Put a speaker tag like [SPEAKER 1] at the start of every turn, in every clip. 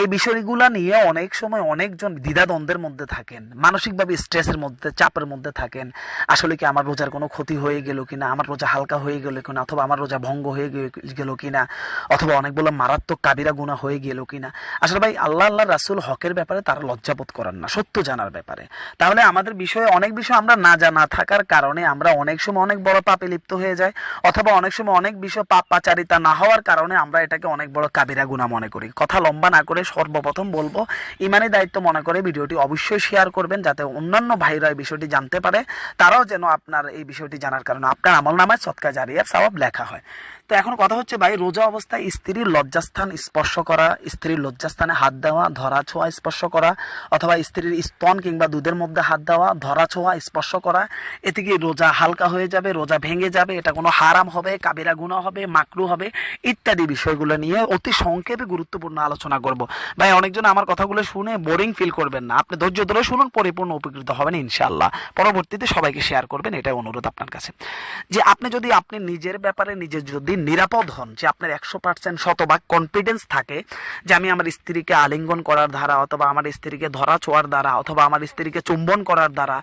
[SPEAKER 1] এই বিষয়গুলো নিয়ে অনেক সময় অনেকজন দ্বিধাদ্বন্দ্বের মধ্যে থাকেন। মানসিকভাবে স্ট্রেসের মধ্যে, চাপের মধ্যে থাকেন। আসলে কি আমার রোজার কোনো ক্ষতি হয়ে গেল কিনা? আমার রোজা হালকা হয়ে গেল কিনা? অথবা আমার রোজা ভঙ্গ হয়ে গেল কিনা? অথবা অনেকগুলো মারাত্মক কাবিরা গুণা হয়ে গেল কিনা? আসলে ভাই, আল্লাহ আল্লাহ রাসুল হকের ব্যাপারে তারা লজ্জাবোধ করার না, সত্য জানার ব্যাপারে। তাহলে আমাদের বিষয়ে অনেক বিষয় আমরা না জানা থাকার কারণে আমরা অনেক সময় অনেক বড় পাপে লিপ্ত হয়ে যাই, অথবা অনেক সময় অনেক বিষয় পাপাচারিতা না হওয়ার কারণে আমরা এটাকে অনেক বড় কাবিরা গুণা মনে করি। কথা লম্বা না করে সর্বপ্রথম বলব ইমানি দায়িত্ব মনে করে ভিডিওটি অবশ্যই শেয়ার করবেন যাতে অন্যান্য ভাইরা এই বিষয়টি জানতে পারে, তারাও যেন আপনার এই বিষয়টি জানার কারণে আপনার আমল নামায় সৎকা জারিয়ার সবাব লেখা হয়। তো এখন কথা হচ্ছে ভাই, রোজা অবস্থায় স্ত্রীর লজ্জাস্থান স্পর্শ করা, স্ত্রীর লজ্জাস্থানে হাত দেওয়া, ধরা ছোঁয়া স্পর্শ করা, অথবা স্ত্রীর স্তন কিংবা দুধের মধ্যে হাত দেওয়া, ধরা ছোঁয়া স্পর্শ করা, এতে কি রোজা হালকা হয়ে যাবে, রোজা ভেঙে যাবে, এটা কোনো হারাম হবে, কাবিরা গুণা হবে, মাকরু হবে, ইত্যাদি বিষয়গুলো নিয়ে অতি সংক্ষেপে গুরুত্বপূর্ণ আলোচনা করব। ভাই, অনেকজন আমার কথাগুলো শুনে বোরিং ফিল করবেন না। আপনি ধৈর্য ধরে শুনুন, পরিপূর্ণ উপকৃত হবেন ইনশাআল্লাহ। পরবর্তীতে সবাইকে শেয়ার করবেন, এটাই অনুরোধ আপনার কাছে। যে আপনি যদি, আপনি নিজের ব্যাপারে নিজের যদি নিরাপদ হন, যে আপনার একশো পার্সেন্ট শতভাগ কনফিডেন্স থাকে যে আমি আমার স্ত্রীকে আলিঙ্গন করার দ্বারা অথবা আমার স্ত্রীকে ধরা ছোঁয়ার দ্বারা অথবা আমার স্ত্রীকে চুম্বন করার দ্বারা,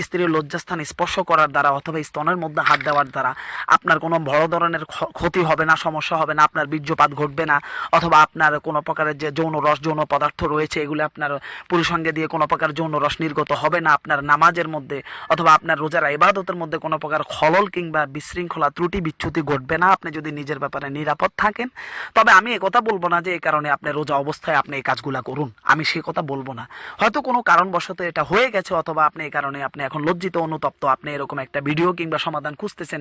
[SPEAKER 1] স্ত্রীর লজ্জাস্থান স্পর্শ করার দ্বারা অথবা স্তনের মধ্যে হাত দেওয়ার দ্বারা আপনার কোনো বড় ধরনের ক্ষ- ক্ষতি হবে না, সমস্যা হবে না, আপনার বীর্যপাত ঘটবে না অথবা আপনার কোনো প্রকারের যে যৌন রস, যৌন পদার্থ রয়েছে, এগুলো আপনার পুরুষাঙ্গে দিয়ে কোনো প্রকার যৌন রস নির্গত হবে না আপনার নামাজের মধ্যে অথবা আপনার রোজার ইবাদতের মধ্যে কোনো প্রকার খলল কিংবা বিশৃঙ্খলা, ত্রুটি বিচ্যুতি ঘটবে না, আপনি যদি নিজের ব্যাপারে নিরাপদ থাকেন, তবে আমি কথা বলব না যে এই কারণে আপনি রোজা অবস্থায় আপনি এই কাজগুলা করুন। আমি সে কথা বলব না। হয়তো কোনো কারণবশত এটা হয়ে গেছে, অথবা আপনি এই কারণে আপনি এখন লজ্জিত, অনুতপ্ত, আপনি এরকম একটা ভিডিও কিংবা সমাধান খুঁজতেছেন,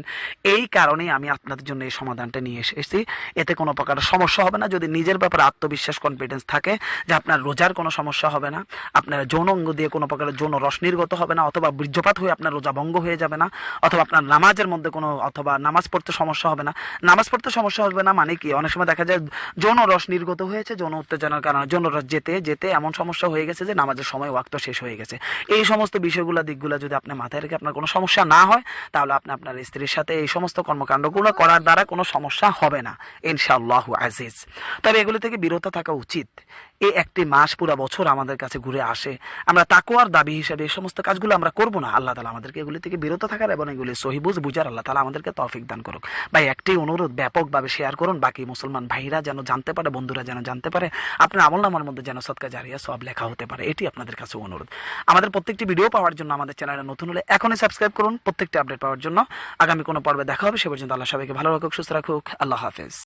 [SPEAKER 1] এই কারণেই আমি আপনাদের জন্য এই সমাধানটা নিয়ে এসেছি। এতে কোনো প্রকার সমস্যা হবে না। যদি নিজের ব্যাপারে আত্মবিশ্বাস কনফিডেন্স থাকে যে আপনার রোজার কোনো সমস্যা হবে না, আপনার যৌন অঙ্গ দিয়ে কোনো প্রকারের যৌন রস নির্গত হবে না, অথবা বীর্যপাত হয়ে আপনার রোজা ভঙ্গ হয়ে যাবে না, অথবা আপনার নামাজের মধ্যে কোনো, অথবা নামাজ পড়তে সমস্যা হবে না নামাজ পড়তে সমস্যা হবে না মানে কি? অনেক সময় দেখা যায় যৌন রস নির্গত হয়েছে, যৌন উত্তেজনার কারণে। যৌন রস যেতে যেতে এমন সমস্যা হয়ে গেছে যে নামাজের সময় ওয়াক্ত শেষ হয়ে গেছে। এই সমস্ত বিষয়গুলো, দিকগুলো যদি আপনি মাথায় রেখে আপনার কোনো সমস্যা না হয়, তাহলে আপনি আপনার স্ত্রীর সাথে এই সমস্ত কর্মকাণ্ডগুলো করার দ্বারা কোনো সমস্যা হবে না, ইনশাআল্লাহ আজিজ। তবে এগুলো থেকে বিরত থাকা উচিত। এই একটি মাস, পুরো বছর আমাদের কাছে ঘুরে আসে। আমরা তাকুয়ার দাবি হিসেবে এই সমস্ত কাজগুলো আমরা করব না। আল্লাহ তালা আমাদেরকে এগুলি থেকে বিরত থাকার এবং এগুলি সহিবুজ বুঝার আল্লাহ তালা আমাদেরকে তৌফিক দান করুক। ভাই, একটি অনুরোধ ব্যাপকভাবে শেয়ার করুন। বাকি মুসলমান ভাইরা যেন জানতে পারে, বন্ধুরা যেন জানতে পারে, আপনার আমল নামার মধ্যে যেন সৎকা, জারিয়া সব লেখা হতে পারে। এটি আপনাদের কাছে অনুরোধ। আমাদের প্রত্যেকটি ভিডিও পাওয়ার জন্য আমাদের চ্যানেলে নতুন হলে এখনই সাবস্ক্রাইব করুন। প্রত্যেকটি আপডেট পাওয়ার জন্য আগামী কোনো পর্বে দেখা হবে। সে পর্যন্ত আল্লাহ সবাইকে ভালো রাখুক, সুস্থ রাখুক। আল্লাহ হাফেজ।